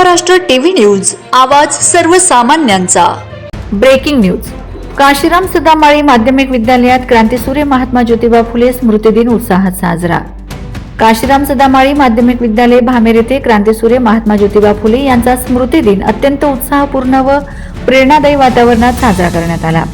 Maharashtra TV news आवाज सर्वसामान्यांचा. Breaking news. Kashiram Sadamali माध्यमिक विद्यालयात क्रांतीसूर्य महात्मा ज्योतिबा फुले स्मृतिदिन उत्साहात साजरा. काशीराम सदामाळी माध्यमिक विद्यालय भामेर येथे क्रांतीसूर्य महात्मा ज्योतिबा फुले यांचा स्मृतिदिन अत्यंत उत्साहपूर्ण व प्रेरणादायी वातावरणात साजरा करण्यात आला.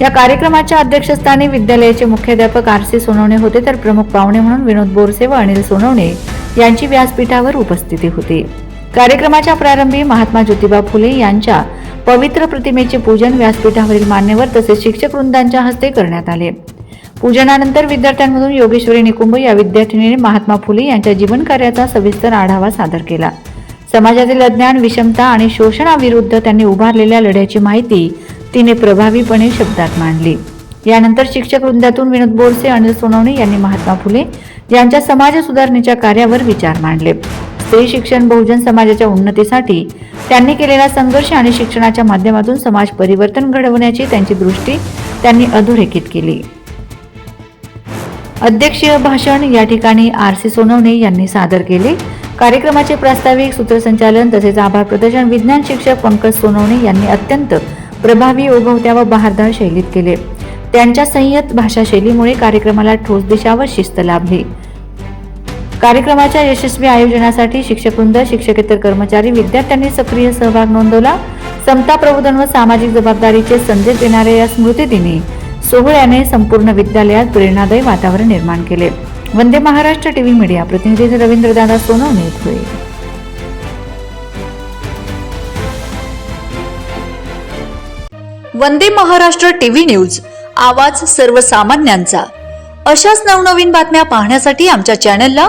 या कार्यक्रमाच्या अध्यक्षस्थानी विद्यालयाचे मुख्याध्यापक आर सी सोनवणे होते तर प्रमुख पाहुणे म्हणून विनोद बोरसे व अनिल सोनवणे यांची व्यासपीठावर उपस्थिती होती. कार्यक्रमाच्या प्रारंभी महात्मा ज्योतिबा फुले यांच्या पवित्र प्रतिमेचे पूजन व्यासपीठावरील मान्यवर तसेच शिक्षक वृंदांच्या हस्ते करण्यात आले. पूजनानंतर विद्यार्थ्यांमधून योगेश्वरी निकुंभ या विद्यार्थिनीने महात्मा फुले यांच्या जीवन कार्याचा सविस्तर आढावा सादर केला. समाजातील अज्ञान विषमता आणि शोषणाविरुद्ध त्यांनी उभारलेल्या लढ्याची माहिती तिने प्रभावीपणे शब्दात मांडली. यानंतर शिक्षक वृंदातून विनोद बोरसे अनिल सोनवणे यांनी महात्मा फुले यांच्या समाज सुधारणेच्या कार्यावर विचार मांडले. स्त्री शिक्षण बहुजन समाजाच्या उन्नतीसाठी त्यांनी केलेला संघर्ष आणि शिक्षणाच्या माध्यमातून समाज परिवर्तन घडवण्याची त्यांची दृष्टी त्यांनी अधोरेखित केली. अध्यक्षीय भाषण या ठिकाणी आर सी सोनवणे यांनी सादर केले. कार्यक्रमाचे प्रास्ताविक सूत्रसंचालन तसेच आभार प्रदर्शन विज्ञान शिक्षक पंकज सोनवणे यांनी अत्यंत प्रभावी ओघवत्या व बहारदार शैलीत केले. त्यांच्या संयत भाषा शैलीमुळे कार्यक्रमाला ठोस दिशा व शिस्त लाभली. कार्यक्रमाच्या यशस्वी आयोजनासाठी शिक्षकवृंद शिक्षकेतर कर्मचारी विद्यार्थ्यांनी सक्रिय सहभाग नोंदवला. समता प्रबोधन व सामाजिक जबाबदारीचे संदेश देणाऱ्या या स्मृतिदिनी सोहळ्याने संपूर्ण विद्यालयात प्रेरणादायी वातावरण निर्माण केले. वंदे महाराष्ट्र टीव्ही मीडिया प्रतिनिधी रवींद्रदादा सोनवणे धुळे वंदे महाराष्ट्र टीव्ही न्यूज आवाज सर्वसामान्यांचा. अशाच नवनवीन बातम्या पाहण्यासाठी आमच्या चॅनलला